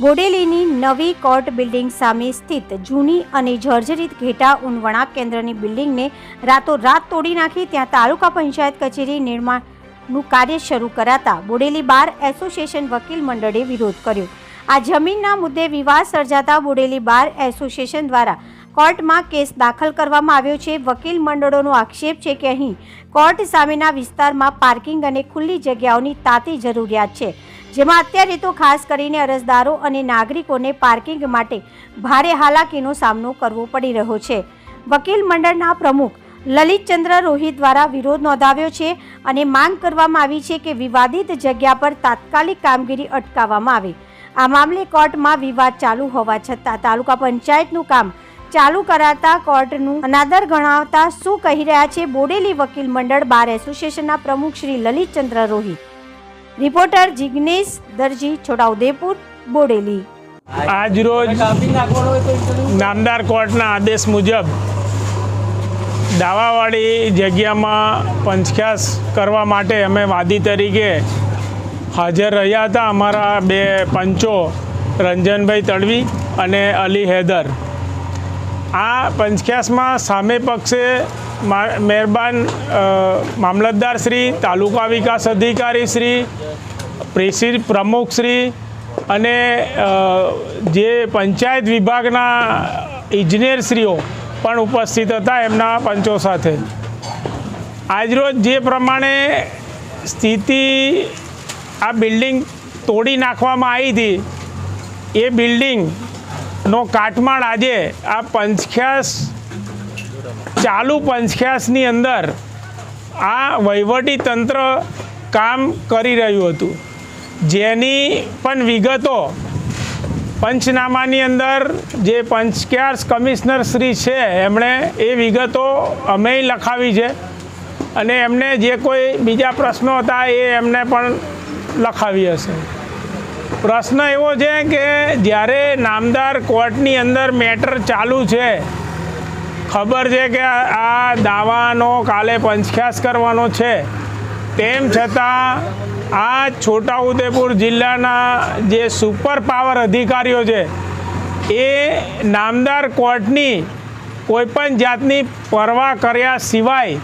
બોડેલીની નવી court building સામે સ્થિત જૂની અને જર્જરિત ઘેટા ઉન વળાંક કેન્દ્રની બિલ્ડિંગને રાતોરાત તોડી નાખી ત્યાં તાલુકા પંચાયત કચેરી નિર્માણનું કાર્ય શરૂ કરાતા બોડેલી બાર એસોસિએશન વકીલ મંડળે વિરોધ કર્યો. આ જમીનના મુદ્દે વિવાદ સર્જાતા બોડેલી બાર એસોસિએશન દ્વારા કોર્ટમાં કેસ દાખલ કરવામાં આવ્યો છે. વકીલ મંડળોનો આક્ષેપ છે કે અહીં કોર્ટ સામેના વિસ્તારમાં પાર્કિંગ અને ખુલ્લી જગ્યાઓની તાતી જરૂરિયાત છે. જેમાં અત્યારે તો ખાસ કરીને અરજદારો અને નાગરિકોને પાર્કિંગ માટે ભારે હાલાકીનો સામનો કરવો પડી રહ્યો છે. વકીલ મંડળના પ્રમુખ લલિતચંદ્ર રોહિત દ્વારા વિરોધ નોંધાવ્યો છે અને માંગ કરવામાં આવી છે કે વિવાદિત જગ્યા પર તાત્કાલિક કામગીરી અટકાવવામાં આવે. આ મામલે કોર્ટમાં વિવાદ ચાલુ હોવા છતાં તાલુકા પંચાયતનું કામ ચાલુ કરાતા કોર્ટનું અનાદર ગણાવતા શું કહી રહ્યા છે બોડેલી વકીલ મંડળ બાર એસોસિએશનના પ્રમુખ શ્રી લલિતચંદ્ર રોહિત રિપોર્ટર જિગ્નેશ દરજી છોટાઉદેપુર, બોડેલી. આજરોજ નામદાર કોર્ટના આદેશ મુજબ દાવાવાળી જગ્યામાં પંચખ્યાસ કરવા માટે અમે વાદી તરીકે હાજર રહ્યા હતા અમારા બે પંચો, રંજનભાઈ તડવી અને અલી હૈદર. આ પંચખ્યાસમાં સામે પક્ષે મહેરબાન મામલતદાર શ્રી, તાલુકા વિકાસ અધિકારી શ્રી પ્રેસી પ્રમુખ શ્રી અને જે પંચાયત વિભાગના ઇજનેરશ્રીઓ પણ ઉપસ્થિત હતા એમના પંચો સાથે. આજરોજ જે પ્રમાણે સ્થિતિ આ બિલ્ડિંગ તોડી નાખવામાં આવી હતી, એ બિલ્ડિંગનો કાટમાળ આજે આ પંચખ્યાસ ચાલુ પંચખ્યાસની અંદર આ વહીવટી તંત્ર કામ કરી રહ્યું હતું. જેની પણ વિગતો પંચનામાની અંદર જે પંચક્યાસ કમિશનર શ્રી છે, એમણે એ વિગતો અમે લખાવી છે અને એમને જે કોઈ બીજા પ્રશ્નો હતા એ એમને પણ લખાવી હશે. પ્રશ્ન એવો છે કે જ્યારે નામદાર કોર્ટની અંદર મેટર ચાલુ છે ખબર છે કે આ દાવાનો કાલે પંચખ્યાસ કરવાનો છે. તેમ છતાં આ છોટાઉદેપુર જિલ્લાના જે સુપર પાવર અધિકારીઓ છે, એ નામદાર કોર્ટની કોઈપણ જાતની પરવા કર્યા સિવાય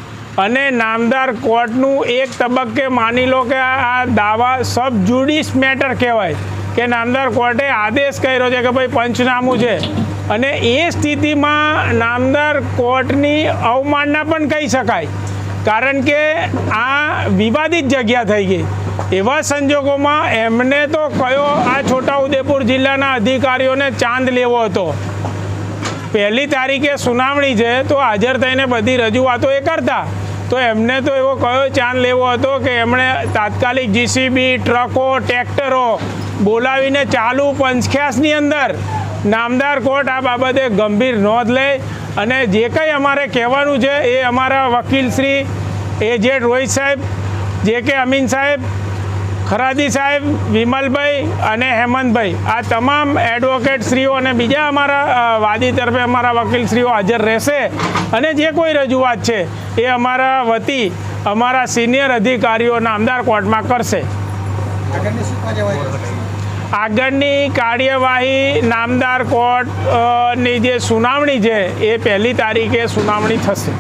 અને નામદાર કોર્ટનું એક તબક્કે માની લો કે આ દાવા સબ જુડિશ મેટર કહેવાય, કે નામદાર કોર્ટે આદેશ કર્યો છે કે ભાઈ પંચનામું છે. અને એ સ્થિતિમાં નામદાર કોર્ટની અવમાનના પણ કહી શકાય. કારણ કે આ વિવાદિત જગ્યા થઈ ગઈ. એવા સંજોગોમાં એમને તો કયો આ છોટાઉદેપુર જિલ્લાના અધિકારીઓને ચાંદ લેવો હતો? પહેલી તારીખે સુનાવણી છે, તો હાજર થઈને બધી રજૂઆતો એ કરતા. તો એમને તો એવો કયો ચાંદ લેવો હતો કે એમણે તાત્કાલિક જીસીબી ટ્રકો, ટ્રેક્ટરો બોલાવીને ચાલુ પંચખ્યાસની અંદર નામદાર કોર્ટ આ બાબતે ગંભીર નોંધ લે અને જે કંઈ અમારે કહેવાનું છે એ અમારા વકીલ શ્રી એ જે રોહિત સાહેબ, જે કે અમીન સાહેબ, ખરાદી સાહેબ, વિમલભાઈ અને હેમંતભાઈ. આ તમામ એડવોકેટ શ્રીઓ અને બીજા અમારા વાદી તરફે અમારા વકીલ શ્રીઓ હાજર રહેશે. અને જે કોઈ રજૂઆત છે એ અમારા વતી, અમારા સિનિયર અધિકારીઓ નામદાર કોર્ટમાં કરશે? આગળની કાર્યવાહી નામદાર કોર્ટની જે સુનાવણી છે એ પહેલી તારીખે સુનાવણી થશે.